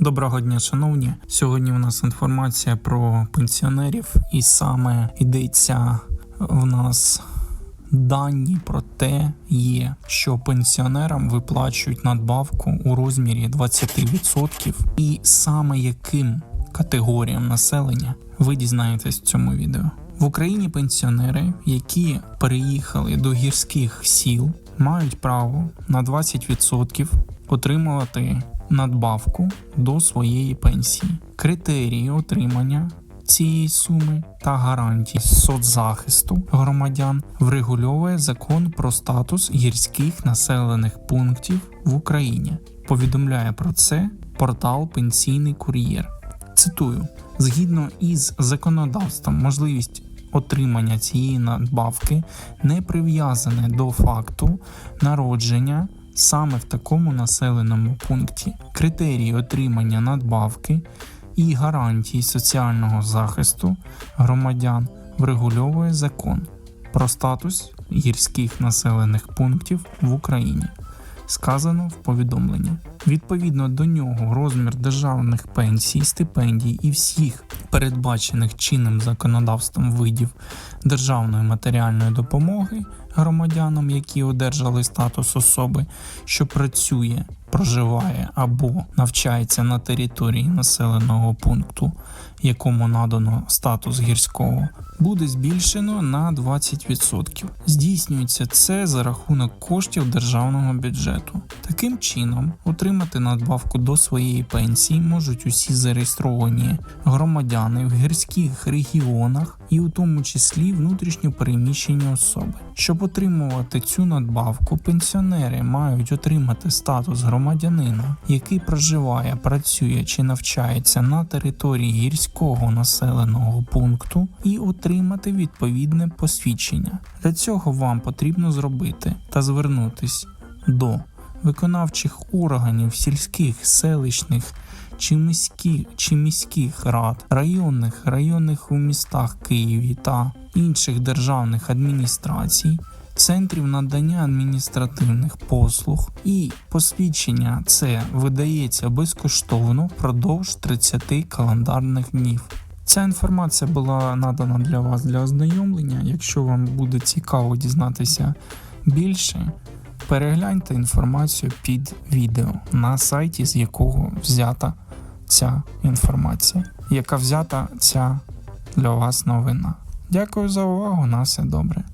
Доброго дня, шановні. Сьогодні у нас інформація про пенсіонерів, і саме йдеться в нас дані про те, є, що пенсіонерам виплачують надбавку у розмірі 20%, і саме яким категоріям населення ви дізнаєтесь в цьому відео. В Україні пенсіонери, які переїхали до гірських сіл, мають право на 20% отримувати надбавку до своєї пенсії. Критерії отримання цієї суми та гарантії соцзахисту громадян врегульовує закон про статус гірських населених пунктів в Україні. Повідомляє про це портал Пенсійний кур'єр. Цитую: згідно із законодавством, можливість отримання цієї надбавки не прив'язане до факту народження саме в такому населеному пункті. Критерії отримання надбавки і гарантії соціального захисту громадян врегульовує закон про статус гірських населених пунктів в Україні. Сказано в повідомленні. Відповідно до нього розмір державних пенсій, стипендій і всіх передбачених чинним законодавством видів державної матеріальної допомоги громадянам, які одержали статус особи, що працює, проживає або навчається на території населеного пункту, якому надано статус гірського, буде збільшено на 20%. Здійснюється це за рахунок коштів державного бюджету. Таким чином, отримати надбавку до своєї пенсії можуть усі зареєстровані громадяни в гірських регіонах і у тому числі внутрішньо переміщені особи. Щоб отримувати цю надбавку, пенсіонери мають отримати статус громадянина, який проживає, працює чи навчається на території гірського населеного пункту, і отримати відповідне посвідчення. Для цього вам потрібно зробити та звернутись до виконавчих органів сільських, селищних чи міських, чи міських рад, районних, районних у містах Києві та інших державних адміністрацій, центрів надання адміністративних послуг, і посвідчення це видається безкоштовно впродовж 30 календарних днів. Ця інформація була надана для вас для ознайомлення. Якщо вам буде цікаво дізнатися більше, перегляньте інформацію під відео на сайті, з якого взята ця інформація, яка взята ця для вас новина. Дякую за увагу. На все добре.